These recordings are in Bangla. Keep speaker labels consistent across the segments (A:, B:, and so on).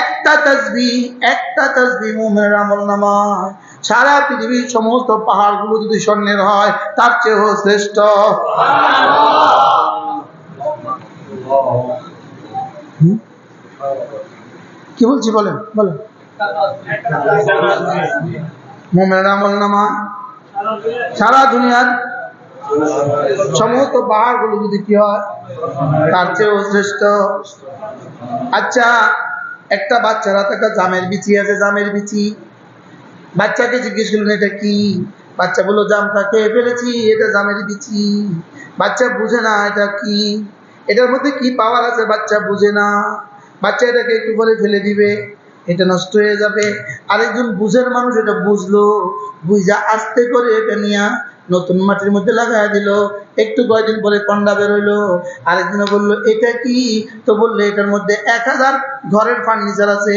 A: একটা তসবি একটা তসবি মুমের আমল নামায়। সারা পৃথিবীর সমস্ত পাহাড়গুলো যদি স্বর্ণের হয়, তার চেয়েও শ্রেষ্ঠ। কি বলছি, বলেন বলেন। মোমের আমল নামা সারা দুনিয়ার সমস্ত পাহাড়গুলো যদি কি হয়, তার চেয়েও শ্রেষ্ঠ। আচ্ছা একটা বাচ্চার হাতে একটা জামের বিচি আছে, জামের বিচি। বাচ্চাকে জিজ্ঞেস করলেন, এটা কি? বাচ্চা বলল, জামটা খেয়ে ফেলেছি, এটা জামের বিচি। বাচ্চা বুঝে না, এটা কি? এটার মধ্যে কি পাওয়ার আছে বাচ্চা বুঝে না। বাচ্চা এটাকে একটু পরে ফেলে দিবে, এটা নষ্ট হয়ে যাবে। আরেকজন বুঝের মানুষ এটা বুঝলো, বুঝা আস্তে করে এটা নিয়ে নতুন মাটির মধ্যে লাগাই দিল। একটু কয়দিন পরে কন্ডা বেরোইলো আরেকজনে বলল, এটা কি? তো বলল, এটার মধ্যে এক হাজার ঘরের ফার্নিচার আছে।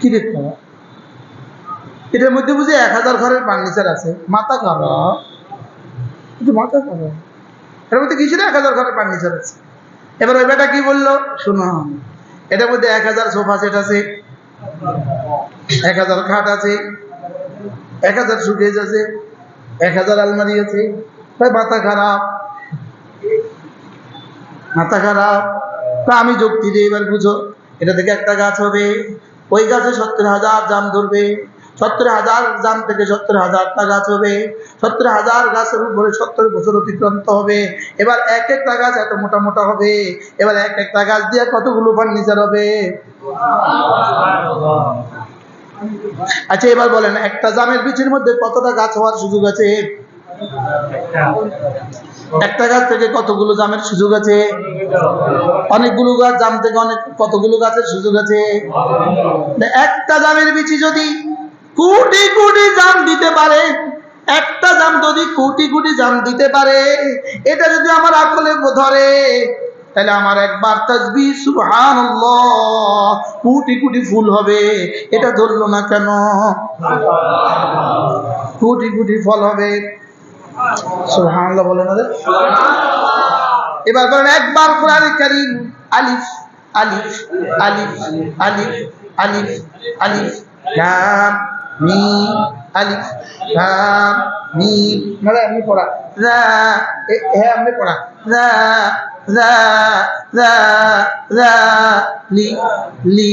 A: কি হবে? এটার মধ্যে বুঝি এক হাজার ঘরের ফার্নিচার আছে। মাথা খারাপ। মাথা খারাপ। এটার মধ্যে কিছু না এক হাজার ঘরের ফার্নিচার আছে? এবার ওই বেটা কি বলল? শুনো, এটার মধ্যে এক হাজার সোফা সেট আছে, এক হাজার খাট আছে। এক হাজার সুকেজ আছে এক হাজার আলমারি আছে। ভাই, মাথা খারাপ। মাথা খারাপ। তা আমি যুক্তি দিই, এবার বুঝো, এটা থেকে একটা গাছ হবে। ওই গাছে সত্তর হাজার জাম ধরবে। সত্তর হাজার জাম থেকে সত্তর হাজারটা গাছ হবে। সত্তর হাজার গাছের উপরে সত্তর বছর অতিক্রান্ত হবে। এবার এক একটা গাছ এত মোটা মোটা হবে। এবার এক একটা গাছ দিয়ে কতগুলো ফার্নিচার হবে? আচ্ছা এবার বলেন একটা জামের বিচির মধ্যে কতটা গাছ হওয়ার সুযোগ আছে? একটা। গাছ থেকে কতগুলো জামের সুযোগ আছে? অনেকগুলো গাছ জাম থেকে অনেক কতগুলো গাছের সুযোগ আছে? একটা জামের বিচি যদি কোটি কোটি জাম দিতে পারে একটা জাম যদি কোটি কোটি জাম দিতে পারে এটা যদি আমার আকলে ধরে তাহলে আমার একবার তাজবি, সুবহানাল্লাহ, কোটি কোটি ফুল হবে। এটা ধরলো না কেন? কোটি কোটি ফল হবে। সুবহানাল্লাহ বলেন না এবার বলেন, একবার কোরআন কারীম, আলিফ আলিফ আলিফ আলিফ আলিফ আলিফ, লাম মিম আলিফ লাম মিম। মানে এমনি পড়া। রা এ- হ্যাঁ এমনি পড়া। রা রা রা রা লি লি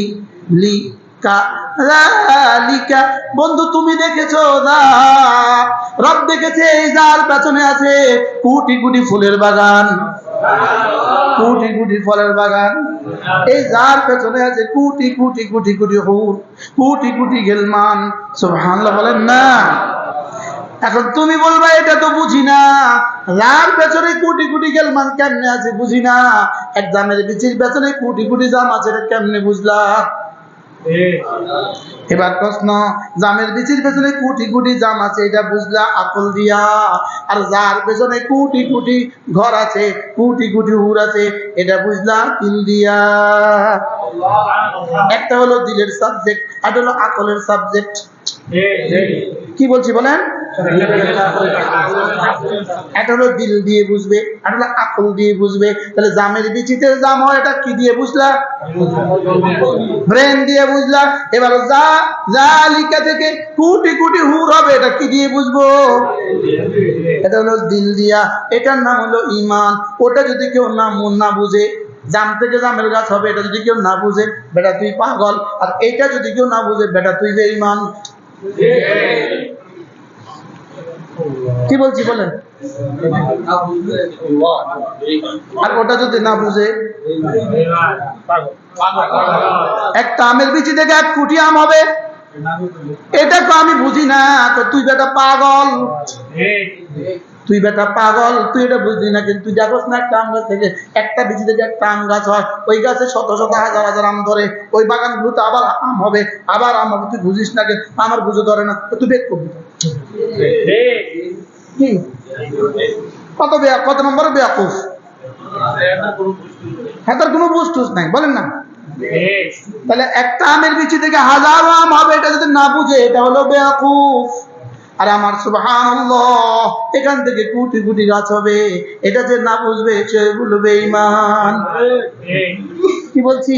A: লি কা রালিকা বন্ধু তুমি দেখেছ দা রব দেখেছে এই যার পেছনে আছে কুটি কোটি ফুলের বাগান। কোটি কোটি ফলের বাগান। এই যার পেছনে আছে কোটি কোটি কোটি কোটি হুর, কোটি কোটি গেলমান। সুবহানাল্লাহ বলেন না। এখন তুমি বলবা, এটা তো বুঝি না। যার পেছনে কোটি কোটি গেলমান কেমনে আছে বুঝি না। এক জামের বিচির পেছনে কোটি কোটি জাম আছে, এটা কেমনে বুঝলা? এবার প্রশ্ন জামের বিচির পেছনে কোটি কোটি জাম আছে এটা বুঝলা আকল দিয়া। আর যার পেছনে কুটি কুটি ঘর আছে কুটি কোটি হুর আছে এটা বুঝলা তিল দিয়া। একটা হলো দিলের সাবজেক্ট আর হলো আকলের সাবজেক্ট কি বলছি বলেন? দিল দিয়ে বুঝবে বুঝবে। জামের জাম হয়, এটা কি দিয়ে বুঝলা? দিয়ে বুঝলা। এবার যা থেকে হবে, এটা কি দিয়ে বুঝব? এটা হলো দিল দিয়া। এটার নাম হলো ইমান ওটা যদি কেউ না মন না বুঝে, জাম থেকে জামের গাছ হবে, এটা যদি কেউ না বুঝে, বেটা তুই পাগল। আর এটা যদি কেউ না বুঝে, বেটা তুই যে ইমান কি বলছি বলেন? আর ওটা যদি না বুঝে? একটা আমের বিচি থেকে এক কুটি আম হবে। এটা তো আমি বুঝি না, তো তুই বেটা পাগল। তুই বেটা পাগল, তুই এটা বুঝলি না কিন্তু তুই দেখোস না একটা আম গাছ থেকে একটা বিচি থেকে একটা আম গাছ হয়, ওই গাছে শত শত হাজার হাজার আম ধরে, ওই বাগানগুলোতে আবার আম হবে, আবার আম হবে, তুই বুঝিস না আমার বুঝে ধরে না, তো তুই বেদ করবি কত বেয়া, কত নম্বর বেয়াকুফ হ্যাঁ তার কোনো বুঝ নাই, বলেন না। তাহলে একটা আমের বিচি থেকে হাজারো আম হবে, এটা যদি না বুঝে, এটা হলো বেয়াকুফ আর আমার সুবহানাল্লাহ এখান থেকে কুটি কুটি গাছ হবে। এটা যে না বুঝবে সে বলবে ইমান। কি বলছি?